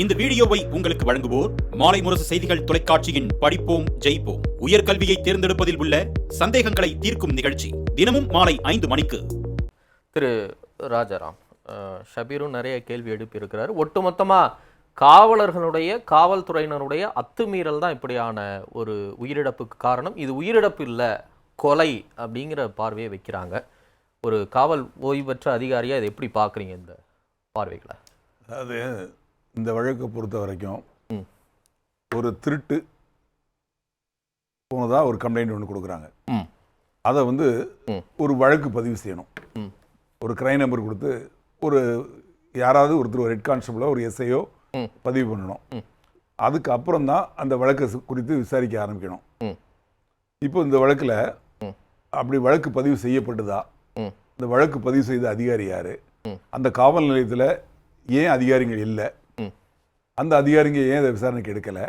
இந்த வீடியோவை உங்களுக்கு வழங்குவோர் மாலை முரசு செய்திகள் தொலைக்காட்சியின் படிப்போம் ஜெயிப்போம். உயர்கல்வியை தேர்ந்தெடுப்பதில் உள்ள சந்தேகங்களை தீர்க்கும் நிகழ்ச்சி தினமும் மாலை ஐந்து மணிக்கு. திரு ராஜாராம் ஷபீரும் நிறைய கேள்வி எழுப்பியிருக்கிறார். ஒட்டுமொத்தமாக காவலர்களுடைய காவல்துறையினருடைய அத்துமீறல் தான் இப்படியான ஒரு உயிரிழப்புக்கு காரணம். இது உயிரிழப்பு இல்லை கொலை அப்படிங்கிற பார்வையை வைக்கிறாங்க. ஒரு காவல் ஓய்வு பெற்ற அதிகாரியா இதை எப்படி பார்க்குறீங்க இந்த பார்வைகளை? அதாவது இந்த வழக்கை பொறுத்த வரைக்கும். ஒரு திருட்டு போனதா ஒரு கம்ப்ளைண்ட் ஒன்று கொடுக்குறாங்க. அதை வந்து. ஒரு வழக்கு பதிவு செய்யணும். ஒரு கிரைம் நம்பர் கொடுத்து ஒரு யாராவது ஒருத்தர் ஒரு ஹெட் கான்ஸ்டபிளோ ஒரு எஸ்ஐயோ. பதிவு பண்ணணும். அதுக்கு அப்புறம் தான் அந்த வழக்கை குறித்து விசாரிக்க ஆரம்பிக்கணும். இப்போ இந்த வழக்கில். அப்படி வழக்கு பதிவு செய்யப்பட்டதா. இந்த வழக்கு பதிவு செய்த அதிகாரி யாரு. அந்த காவல் நிலையத்தில் ஏன் அதிகாரிகள் இல்லை. அந்த அதிகாரிங்க ஏன் அதை விசாரணைக்கு எடுக்கலை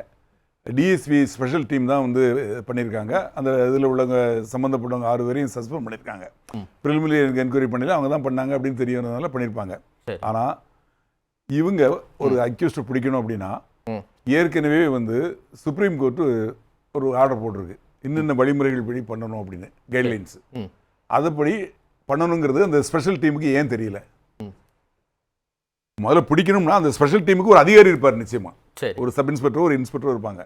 டிஎஸ்பி ஸ்பெஷல் டீம் தான் வந்து பண்ணியிருக்காங்க அந்த இதில் உள்ளவங்க சம்மந்தப்பட்டவங்க ஆறு பேரையும் சஸ்பெண்ட் பண்ணியிருக்காங்க. ப்ரிலிமினரி என்கொயரி பண்ணல அவங்க தான் பண்ணாங்க அப்படின்னு தெரியறதுனால பண்ணியிருப்பாங்க. ஆனால் இவங்க ஒரு அக்யூஸ்டை பிடிக்கணும் அப்படின்னா. ஏற்கனவே வந்து சுப்ரீம் கோர்ட்டு ஒரு ஆர்டர் போட்டிருக்கு இன்னென்ன வழிமுறைகள் படி பண்ணணும் அப்படின்னு கைட்லைன்ஸ். அதுபடி பண்ணணுங்கிறது அந்த ஸ்பெஷல் டீமுக்கு ஏன் தெரியல. முதல்ல பிடிக்கணும்னா அந்த ஸ்பெஷல் டீமுக்கு ஒரு அதிகாரி இருப்பார் நிச்சயமா ஒரு சப் இன்ஸ்பெக்டர் ஒரு இன்ஸ்பெக்டர் இருப்பாங்க.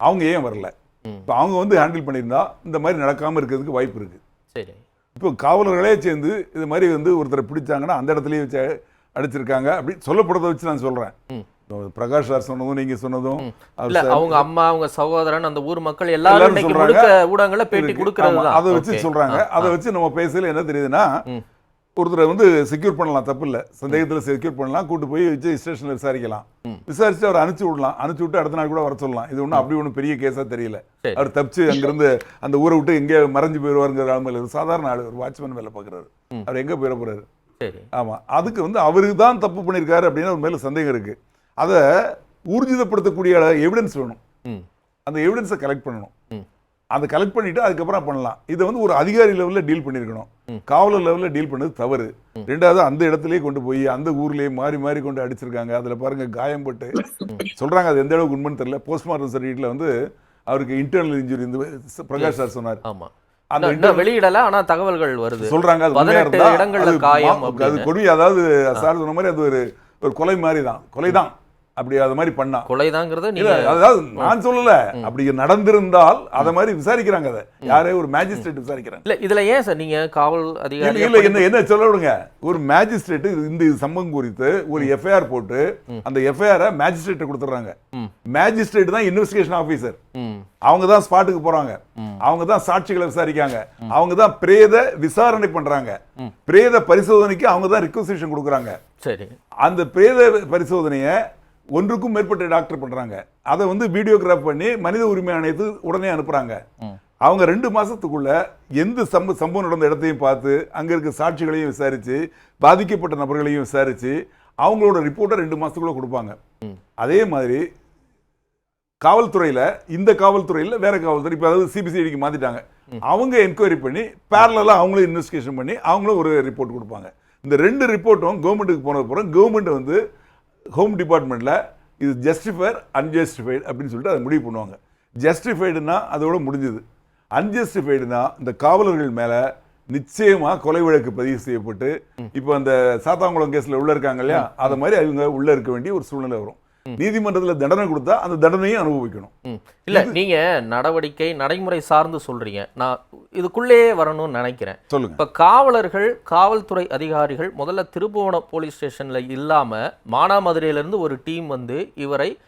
அவங்க ஏன் வரல. இப்போ அவங்க வந்து ஹேண்டில் பண்ணியிருந்தா இந்த மாதிரி நடக்காம இருக்கிறதுக்கு வாய்ப்பு இருக்கு இப்போ காவலர்களே சேர்ந்து இது மாதிரி வந்து ஒருத்தரை பிடிச்சாங்கன்னா அந்த இடத்துலயே வச்சு அடிச்சிருக்காங்க அப்படி சொல்லப்படுறத வச்சு நான் சொல்றேன் பிரகாஷ் சார் சொன்னதும் நீங்க சொன்னதும் அவங்க அம்மா அவங்க சகோதரன் அந்த ஊர் மக்கள் எல்லாரும் சொல்றாங்க. முழுக்க ஊடகங்கள்ல பேட்டி தான் அதை வச்சு. சொல்றாங்க அதை. வச்சு நம்ம பேசல என்ன தெரியுதுன்னா. ஒருத்தரை வந்து செக்யூர் பண்ணலாம் தப்பு இல்ல சந்தேகத்துல செக்யூர் பண்ணலாம் கூட்டு போய் வச்சு ஸ்டேஷன்ல விசாரிக்கலாம். விசாரிச்சு அவர் அனுப்பிச்சு விடலாம். அனுப்பிச்சு விட்டு அடுத்த நாள் கூட வர சொல்லலாம். இது ஒன்றும் அப்படி ஒன்றும் பெரிய கேஸா தெரியல. அவர் தப்பிச்சு அங்கிருந்து அந்த ஊரை விட்டு எங்கே மறைஞ்சு போயிடுவாருங்கிற ஆளுமையில் ஒரு சாதாரண ஆளு. ஒரு வாட்ச்மேன் வேலை பார்க்குறாரு. அவர் எங்க போயிட போறாரு? சரி. ஆமா. அதுக்கு வந்து அவருக்கு தான் தப்பு பண்ணியிருக்காரு அப்படின்னு அவர் மேல சந்தேகம் இருக்கு. அதை ஊர்ஜிதப்படுத்தக்கூடிய எவிடன்ஸ் வேணும். அந்த எவிடன்ஸை கலெக்ட் பண்ணணும். அதை கலெக்ட் பண்ணிட்டு அதுக்கப்புறம் பண்ணலாம். இதை வந்து ஒரு அதிகாரி லெவலில் டீல் பண்ணியிருக்கணும். காவலர் லெவலில் டீல் பண்ணது தவறு. ரெண்டாவது அந்த இடத்துலயே கொண்டு போய் அந்த ஊர்லயே மாறி மாறி கொண்டு அடிச்சிருக்காங்க. அதுல பாருங்க காயம் பட்டு சொல்றாங்க அது எந்த அளவுக்கு உண்மைன்னு தெரியல. போஸ்ட்மார்ட்டம் சர்டிஃபிகேட்ல வந்து அவருக்கு இன்டர்னல் இன்ஜுரி இந்த பிரகாஷ் சார் சொன்னார். ஆமா. அந்த வெளியிடல ஆனா தகவல்கள் வருது. சொல்றாங்க அது இருந்தா இடங்கள்ல காயம் அது அப்படின்னு. கொடி அதாவது சார் சொன்ன மாதிரி அது ஒரு ஒரு கொலை மாதிரி தான் கொலை தான் அப்படி அது மாதிரி பண்ணா. கொலைதாங்கிறத இல்ல அதாவது நான் சொல்லல. அப்படி நடந்திருந்தால் அத மாதிரி விசாரிக்கிறாங்க அதை. யாரே ஒரு மேஜிஸ்ட்ரேட் விசாரிக்கிறாங்க. இல்ல இதுல ஏன் சார் நீங்க காவல் அதிகாரி இல்ல என்ன என்ன சொல்ல விடுங்க ஒரு மேஜிஸ்ட்ரேட் இந்த சம்பவம் குறித்து ஒரு எஃப்ஐஆர் போட்டு அந்த எஃப்ஐஆரை மேஜிஸ்ட்ரேட் கொடுத்துறாங்க. மேஜிஸ்ட்ரேட் தான் இன்வெஸ்டிகேஷன் ஆபீசர் அவங்க தான் ஸ்பாட்டுக்கு போறாங்க. அவங்க தான் சாட்சிகளை விசாரிக்காங்க. அவங்க தான் பிரேத விசாரணை பண்றாங்க. பிரேத பரிசோதனைக்கு அவங்க தான் ரிக்வசிஷன் கொடுக்குறாங்க. சரி. அந்த பிரேத பரிசோதனையை ஒன்றுக்கும் மேற்பட்ட டாக்டர் பண்றாங்க. அதை வந்து வீடியோகிராஃப் பண்ணி மனித உரிமை ஆணையத்துக்கு உடனே அனுப்புறாங்க. ம். அவங்க ரெண்டு மாசத்துக்குள்ள எந்த சம்ப சம்பவம் நடந்த இடத்தையும் பார்த்து அங்க இருக்க சாட்சிகளையும் விசாரிச்சு பாதிக்கப்பட்ட நபர்களையும் விசாரிச்சு அவங்களோட ரிப்போர்ட்டை ரெண்டு மாசத்துக்குள்ள கொடுப்பாங்க. அதே மாதிரி காவல்துறையில இந்த காவல்துறையில வேற காவல்துறை இப்போ அதாவது சிபிசிஐடிக்கு மாத்திட்டாங்க. அவங்க என்கொயரி பண்ணி பேரலாக அவங்களும் இன்வெஸ்டிகேஷன் பண்ணி அவங்களும் ஒரு ரிப்போர்ட் கொடுப்பாங்க. இந்த ரெண்டு ரிப்போர்ட்டும் கவர்மெண்ட்டுக்கு போனது அப்புறம் கவர்மெண்ட் வந்து ஹோம் டிபார்ட்மெண்ட்ல இது ஜஸ்டிஃபைர் அன்ஜஸ்டிஃபைடு அப்படின்னு சொல்லிட்டு அதை முடிவு பண்ணுவாங்க. ஜஸ்டிஃபைடுனா அதோட முடிஞ்சது. அன்ஜஸ்டிஃபைடுனா இந்த காவலர்கள் மேல நிச்சயமா கொலை வழக்கு பதிவு செய்யப்பட்டு இப்போ அந்த சாத்தாங்குளம் கேஸ்ல உள்ள இருக்காங்க இல்லையா? அதை மாதிரி அவங்க உள்ள இருக்க வேண்டிய ஒரு சூழ்நிலை வரும். நீதிமன்றத்துல தண்டனை கொடுத்தா அந்த தண்டனையும் அனுபவிக்கணும். இல்ல நீங்க நடவடிக்கை நடைமுறை சார்ந்து சொல்றீங்க. நான் இதுக்குள்ளேயே வரணும்னு நினைக்கிறேன். சொல்லுங்க. இப்ப காவலர்கள் காவல்துறை அதிகாரிகள் முதல்ல திருபுவனம் போலீஸ் ஸ்டேஷன்ல இல்லாம மானாமதுரையில இருந்து ஒரு டீம் வந்து இவரை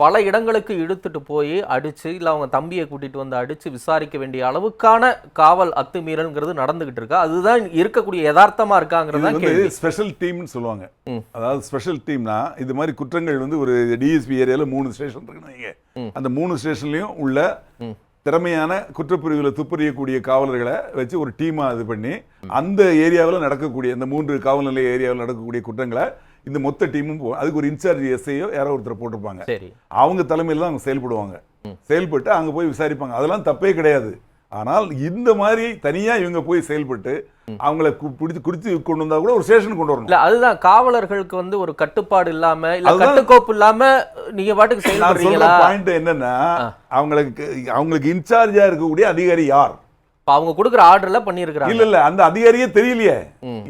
பல இடங்களுக்கு இழுத்துட்டு போய் அடிச்சு இல்ல அவங்க தம்பியை கூட்டிட்டு வந்து அடிச்சு விசாரிக்க வேண்டிய அளவுக்கான காவல் அத்துமீறல்ங்கிறது நடந்துகிட்டு இருக்கா அதுதான் இருக்கக்கூடிய யதார்த்தமா இது இருக்காங்கிறதா ஸ்பெஷல் டீம்னு சொல்லுவாங்க. அதாவது ஸ்பெஷல் டீம்னா இது மாதிரி குற்றங்கள் வந்து ஒரு டிஎஸ்பி ஏரியால மூணு ஸ்டேஷன் இருக்குன்னு. அந்த மூணு ஸ்டேஷன்லயும் உள்ள. திறமையான குற்றப்பிரிவுல துப்பறியக்கூடிய காவலர்களை வச்சு ஒரு டீமா இது பண்ணி அந்த ஏரியாவில் நடக்கக்கூடிய இந்த மூன்று காவல் நிலைய ஏரியாவில் நடக்கக்கூடிய குற்றங்களை இந்த மொத்த டீமும் அதுக்கு ஒரு இன்சார்ஜ் எஸ்ஐயோ யாரோ ஒருத்தர் போட்டிருப்பாங்க. அவங்க தலைமையில் தான் அவங்க செயல்படுவாங்க. செயல்பட்டு அங்க போய் விசாரிப்பாங்க. அதெல்லாம் தப்பே கிடையாது. ஆனால் இந்த மாதிரி தனியா இவங்க போய் செயல்பட்டு அவங்கள பிடிச்சு குடிச்சு கொண்டு வந்தா கூட ஒரு ஸ்டேஷன் கொண்டு வரணும். அதுதான் காவலர்களுக்கு வந்து ஒரு கட்டுப்பாடு இல்லாம இல்ல கட்டுக்கோப்பு இல்லாம நீங்க பாட்டுக்கு பாயிண்ட் என்னன்னா அவங்களுக்கு அவங்களுக்கு இன்சார்ஜா இருக்கக்கூடிய அதிகாரி யார்? இப்ப அவங்க கொடுக்குற ஆர்டர்ல பண்ணிருக்காங்க இல்ல இல்ல அந்த அதிகாரியே தெரியலையே.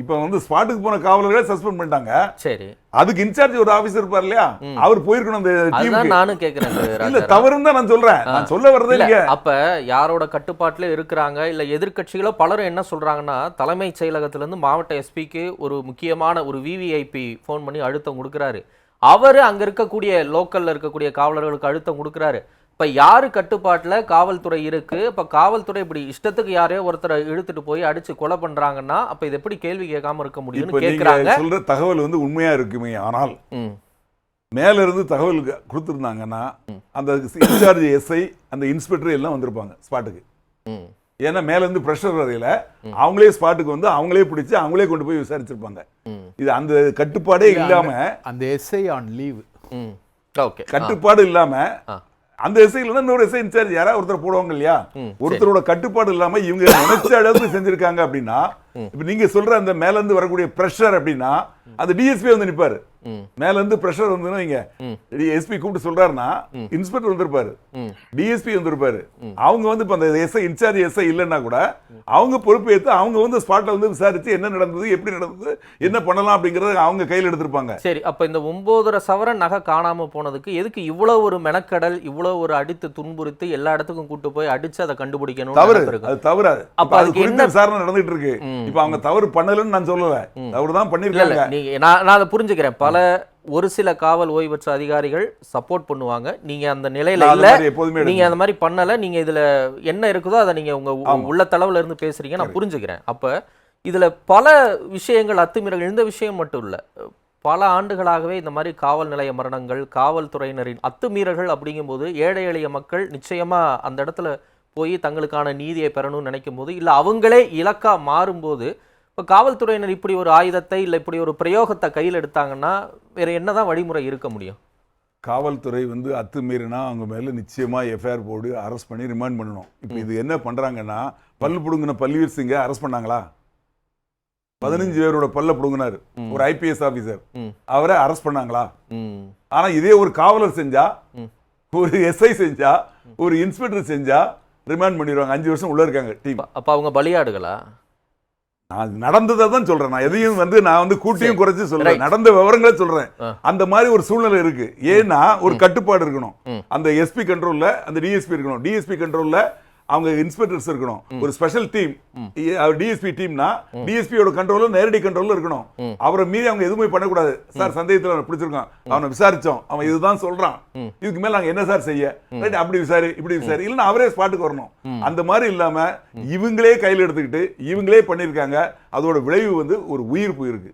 இப்ப வந்து ஸ்பாட்டுக்கு போன காவலர்களை சஸ்பெண்ட் பண்ணிட்டாங்க. சரி. அதுக்கு இன்சார்ஜ் ஒரு ஆபீசர் இருப்பார் இல்லையா? அவர் போயிருக்கணும் அந்த டீமுக்கு நானும் கேக்குறேன் இல்ல. தவறுன்னு தான் நான் சொல்றேன். நான் சொல்ல வர்றதே இல்ல, அப்ப யாரோட கட்டுப்பாட்டுல இருக்கிறாங்க? இல்ல எதிர்க்கட்சிகளோ பலரும் என்ன சொல்றாங்கன்னா தலைமைச் செயலகத்துல இருந்து மாவட்ட எஸ்பிக்கு ஒரு முக்கியமான ஒரு விவிஐபி ஃபோன் பண்ணி அழுத்தம் கொடுக்குறாரு. அவரு அங்க இருக்கக்கூடிய லோக்கல்ல இருக்கக்கூடிய காவலர்களுக்கு அழுத்தம் கொடுக்குறாரு. இப்ப யாரு கட்டுப்பாட்டுல காவல்துறை இருக்கு? இப்ப காவல்துறை இப்படி இஷ்டத்துக்கு யாரையோ ஒருத்தரை இழுத்துட்டு போய் அடிச்சு கொலை பண்றாங்கன்னா அப்ப இது எப்படி கேள்வி கேட்காம இருக்க இப்ப முடியும்னு நீங்க கேக்குறாங்க சொல்ற தகவல் வந்து உண்மையா இருக்குமே ஆனால் ம், மேல இருந்து தகவல் கொடுத்திருந்தாங்கன்னா அந்த இன்சார்ஜ் எஸ்ஐ அந்த இன்ஸ்பெக்டர் எல்லாம் வந்திருப்பாங்க ஸ்பாட்டுக்கு. ம், ஏன்னா மேல இருந்து ப்ரெஷர் வரையில அவங்களே ஸ்பாட்டுக்கு வந்து அவங்களே பிடிச்சு அவங்களே கொண்டு போய் விசாரிச்சிருப்பாங்க. இது அந்த கட்டுப்பாடே இல்லாம அந்த எஸ்ஐ ஆன் லீவ் ம். ஓகே. கட்டுப்பாடு இல்லாம. அந்த இருந்து இன்னொரு எஸ்ஐ இன்சார்ஜ் யாராவது ஒருத்தர் போடுவாங்க இல்லையா? ஒருத்தரோட கட்டுப்பாடு இல்லாம இவங்க நினைச்ச அளவுக்கு செஞ்சிருக்காங்க அப்படின்னா இப்ப நீங்க சொல்ற அந்த மேல இருந்து வரக்கூடிய பிரஷர் அப்படின்னா அந்த டிஎஸ்பி வந்து நிப்பாரு. மேல இருந்து பிரஷர் வந்து எஸ்பி கூப்பிட்டு சொல்றாருன்னா இன்ஸ்பெக்டர் வந்திருப்பாரு. டிஎஸ்பி வந்திருப்பாரு. அவங்க வந்து இப்ப அந்த எஸ்ஐ இன்சார்ஜ் எஸ்ஐ இல்லைன்னா கூட அவங்க பொறுப்பேற்று அவங்க வந்து ஸ்பாட்ல வந்து விசாரிச்சு என்ன நடந்தது எப்படி நடந்தது என்ன பண்ணலாம் அப்படிங்கறத அவங்க கையில் எடுத்திருப்பாங்க. சரி அப்ப இந்த ஒன்பதரை சவரன் நகை காணாம போனதுக்கு எதுக்கு இவ்வளவு ஒரு மெனக்கடல் இவ்வளவு ஒரு அடித்து துன்புறுத்தி எல்லா இடத்துக்கும் கூட்டு போய் அடிச்சு அதை கண்டுபிடிக்கணும் தவறு. அது தவறு. அப்ப அதுக்கு என்ன- விசாரணை நடந்துட்டு இருக்கு. இப்ப அவங்க தவறு பண்ணலன்னு நான் சொல்லல. தவறு தான் பண்ணிருக்காங்க நான் அதை புரிஞ்சுக்கிறேன். பல ஒரு சில காவல் ஓய்வு பெற்ற அதிகாரிகள் சப்போர்ட் பண்ணுவாங்க. நீங்க அந்த நிலையில இல்ல. நீங்க அந்த மாதிரி பண்ணல. நீங்க இதுல என்ன இருக்குதோ அதை நீங்க உங்க. உள்ள தளவுல இருந்து பேசுறீங்க. நான் புரிஞ்சுக்கிறேன். அப்ப இதுல பல விஷயங்கள் அத்துமீறல் இந்த விஷயம் மட்டும் இல்ல. பல ஆண்டுகளாகவே இந்த மாதிரி காவல் நிலைய மரணங்கள் காவல்துறையினரின் அத்துமீறல்கள் அப்படிங்கும்போது ஏழை எளிய மக்கள் நிச்சயமா அந்த இடத்துல போய் தங்களுக்கான நீதியை பெறணும்னு நினைக்கும் போது இல்ல அவங்களே இலக்கா மாறும்போது இப்போ காவல்துறையினர் இப்படி ஒரு ஆயுதத்தை இல்லை இப்படி ஒரு பிரயோகத்தை கையில் எடுத்தாங்கன்னா வேற என்னதான் வழிமுறை இருக்க முடியும்? காவல்துறை வந்து அத்துமீறினா அவங்க மேல நிச்சயமா எஃப்ஐஆர் போடு அரெஸ்ட் பண்ணி ரிமாண்ட் பண்ணணும். இப்போ இது என்ன பண்றாங்கன்னா பல்லு புடுங்கின பல்வீர் சிங்க அரெஸ்ட் பண்ணாங்களா? பதினஞ்சு பேரோட பல்ல புடுங்கினாரு. ஒரு ஐபிஎஸ் ஆபீசர் ம். அவரை அரெஸ்ட் பண்ணாங்களா? ஆனா இதே ஒரு காவலர் செஞ்சா. ஒரு எஸ்ஐ செஞ்சா ஒரு இன்ஸ்பெக்டர் செஞ்சா ரிமாண்ட் பண்ணிடுவாங்க. அஞ்சு வருஷம் உள்ள இருக்காங்க டீம். அப்ப அவங்க பலியாடுகளா? நான் நடந்ததை தான் சொல்றேன் நான் எதையும் வந்து நான் வந்து கூட்டியும். குறைச்சு சொல்றேன். நடந்த விவரங்களை சொல்றேன். அந்த மாதிரி ஒரு சூழ்நிலை இருக்கு ஏன்னா ஒரு கட்டுப்பாடு இருக்கணும். அந்த எஸ்பி கண்ட்ரோல்ல அந்த டிஎஸ்பி இருக்கணும் டிஎஸ்பி கண்ட்ரோல்ல அவங்க இன்ஸ்பெக்டர்ஸ் இருக்கணும். ஒரு ஸ்பெஷல் டீம் டிஎஸ்பி டீம்னா டிஎஸ்பியோட கண்ட்ரோலும் நேரடி கண்ட்ரோலும் இருக்கணும். அவரை மீறி அவங்க எதுவுமே பண்ணக்கூடாது. சார் சந்தேகத்துல அவனை பிடிச்சிருக்கான். அவனை விசாரிச்சோம். அவன் இதுதான் சொல்றான். இதுக்கு மேல நாங்க என்ன சார் செய்ய? ரைட் அப்படி விசாரி இப்படி விசாரி. இல்லைன்னா அவரே ஸ்பாட்டுக்கு வரணும். அந்த மாதிரி இல்லாம இவங்களே கையில் எடுத்துக்கிட்டு இவங்களே பண்ணியிருக்காங்க. அதோட விளைவு வந்து ஒரு உயிர் போயிருக்கு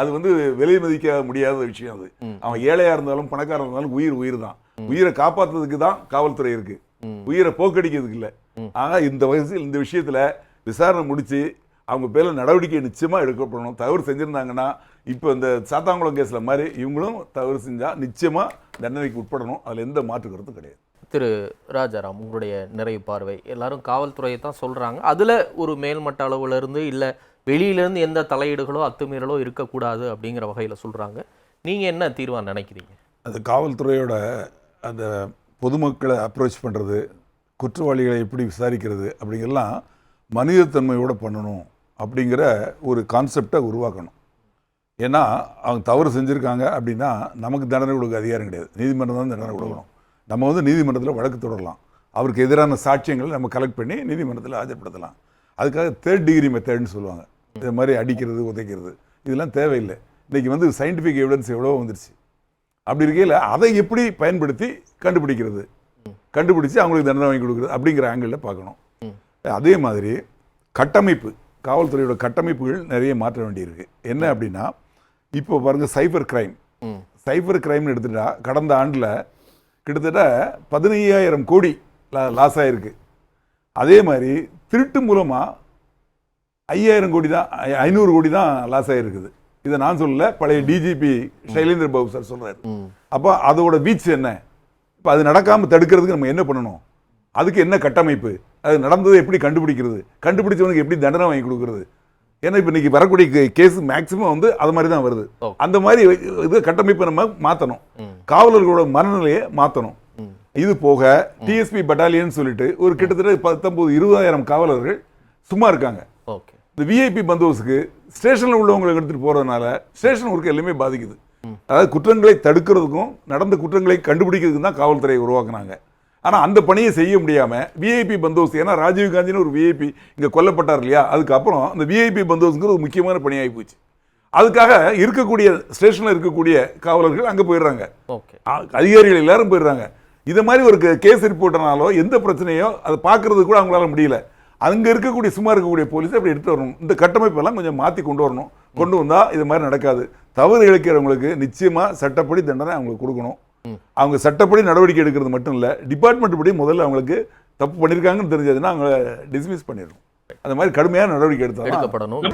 அது வந்து விலை மதிக்க முடியாத விஷயம் அது. அவன் ஏழையா இருந்தாலும் பணக்காரன் இருந்தாலும் உயிர் உயிர் தான் உயிரை காப்பாத்துறதுக்கு தான் காவல்துறை இருக்கு. உயிரை போக்கடிக்கிறதுக்கு இல்ல. ஆனா இந்த வயசில் இந்த விஷயத்துல விசாரணை முடிச்சு அவங்க பேர்ல நடவடிக்கை நிச்சயமா எடுக்கப்படணும். தவறு செஞ்சிருந்தாங்கன்னா இப்போ இந்த சாத்தாங்குளம் கேஸ்ல மாதிரி இவங்களும் தவறு செஞ்சா நிச்சயமா தண்டனைக்கு உட்படணும். அதுல எந்த மாற்று கருத்தும் கிடையாது. திரு ராஜாராம் உங்களுடைய நிறைவு பார்வை. எல்லாரும் காவல்துறையை தான் சொல்றாங்க. அதுல ஒரு மேல்மட்ட அளவுல இருந்து இல்ல வெளியில இருந்து எந்த தலையீடுகளோ அத்துமீறலோ இருக்கக்கூடாது அப்படிங்கிற வகையில சொல்றாங்க. நீங்க என்ன தீர்வா நினைக்கிறீங்க? அது காவல்துறையோட அந்த பொதுமக்களை அப்ரோச் பண்ணுறது குற்றவாளிகளை எப்படி விசாரிக்கிறது அப்படிங்கெல்லாம் மனிதத்தன்மையோடு பண்ணணும் அப்படிங்கிற ஒரு கான்செப்டை உருவாக்கணும். ஏன்னா அவங்க தவறு செஞ்சுருக்காங்க அப்படின்னா நமக்கு தண்டனை கொடுக்க அதிகாரம் கிடையாது. நீதிமன்றம் தான் தண்டனை கொடுக்கணும். நம்ம வந்து நீதிமன்றத்தில் வழக்கு தொடரலாம். அவருக்கு எதிரான சாட்சியங்களை நம்ம கலெக்ட் பண்ணி நீதிமன்றத்தில் ஆஜர்படுத்தலாம். அதுக்காக தேர்ட் டிகிரி மெத்தட்னு சொல்லுவாங்க. இது மாதிரி அடிக்கிறது உதைக்கிறது இதெல்லாம் தேவையில்லை. இன்றைக்கி வந்து சயின்டிஃபிக் எவிடன்ஸ் எவ்வளோ வந்துருச்சு. அப்படி இருக்கையில் அதை எப்படி பயன்படுத்தி கண்டுபிடிக்கிறது? கண்டுபிடிச்சு அவங்களுக்கு தண்டனை வாங்கி கொடுக்குறது அப்படிங்கிற ஆங்கிளில் பார்க்கணும். அதே மாதிரி கட்டமைப்பு காவல்துறையோட கட்டமைப்புகள் நிறைய மாற்ற வேண்டியிருக்கு. என்ன அப்படின்னா இப்போ பாருங்க சைபர் கிரைம். சைபர் கிரைம்னு எடுத்துட்டா கடந்த ஆண்டில் கிட்டத்தட்ட பதினையாயிரம் கோடி லாஸ் ஆயிருக்கு. அதே மாதிரி திருட்டு மூலமாக ஐயாயிரம் கோடி தான் ஐநூறு கோடி தான் லாஸ் ஆகிருக்குது இதை நான் சொல்லல பழைய டிஜிபி சைலேந்திர பாபு சார் சொல்றாரு. ம். அப்போ அதோட வீச்சு என்ன? இப்போ அது நடக்காமல் தடுக்கிறதுக்கு நம்ம என்ன பண்ணணும்? அதுக்கு என்ன கட்டமைப்பு? அது நடந்ததை எப்படி கண்டுபிடிக்கிறது? கண்டுபிடிச்சவனுக்கு எப்படி தண்டனை வாங்கி கொடுக்கறது? ஏன்னா இப்போ இன்னைக்கு வரக்கூடிய கேஸ் மேக்சிமம் வந்து அது மாதிரி தான் வருது. அந்த மாதிரி இது கட்டமைப்பை நம்ம மாற்றணும். காவலர்களோட மனநிலையை மாற்றணும். இது போக டிஎஸ்பி பட்டாலியன் சொல்லிட்டு ஒரு கிட்டத்தட்ட பத்தொன்பது இருபதாயிரம் காவலர்கள் சும்மா இருக்காங்க. இந்த விஐபி பந்தோபஸ்துக்கு ஸ்டேஷனில் உள்ளவங்களை எடுத்துட்டு போறதுனால ஸ்டேஷன் ஒர்க் எல்லாமே பாதிக்குது. அதாவது குற்றங்களை தடுக்கிறதுக்கும் நடந்த குற்றங்களை கண்டுபிடிக்கிறதுக்கும் தான் காவல்துறையை உருவாக்குனாங்க. ஆனா அந்த பணியை செய்ய முடியாம விஐபி பந்தோபஸ்து ஏன்னா ராஜீவ் காந்தின்னு ஒரு விஐபி இங்க கொல்லப்பட்டார் இல்லையா? அதுக்கப்புறம் அந்த விஐபி பந்தோபஸ்துங்கிறது ஒரு முக்கியமான பணியாகி போச்சு. அதுக்காக இருக்கக்கூடிய ஸ்டேஷன்ல இருக்கக்கூடிய காவலர்கள் அங்க போயிடுறாங்க. அதிகாரிகள் எல்லாரும் போயிடுறாங்க. இதை மாதிரி ஒரு கேஸ் ரிப்போர்ட்னாலோ எந்த பிரச்சனையோ அதை பார்க்கறது கூட அவங்களால முடியல. அங்க இருக்கக்கூடிய சும்மா இருக்கக்கூடிய போலீஸ் அப்படி எடுத்து வரணும். இந்த கட்டமைப்பெல்லாம் கொஞ்சம் மாத்தி கொண்டு வரணும். கொண்டு வந்தா இது மாதிரி நடக்காது. தவறு இழைக்கிறவங்களுக்கு நிச்சயமா சட்டப்படி தண்டனை அவங்களுக்கு கொடுக்கணும். அவங்க சட்டப்படி நடவடிக்கை எடுக்கிறது மட்டும் இல்ல டிபார்ட்மெண்ட் படி முதல்ல அவங்களுக்கு தப்பு பண்ணியிருக்காங்கன்னு தெரிஞ்சதுன்னா அவங்கள டிஸ்மிஸ் பண்ணிடணும். அந்த மாதிரி கடுமையான நடவடிக்கை எடுத்தால் எடுக்கப்படணும்.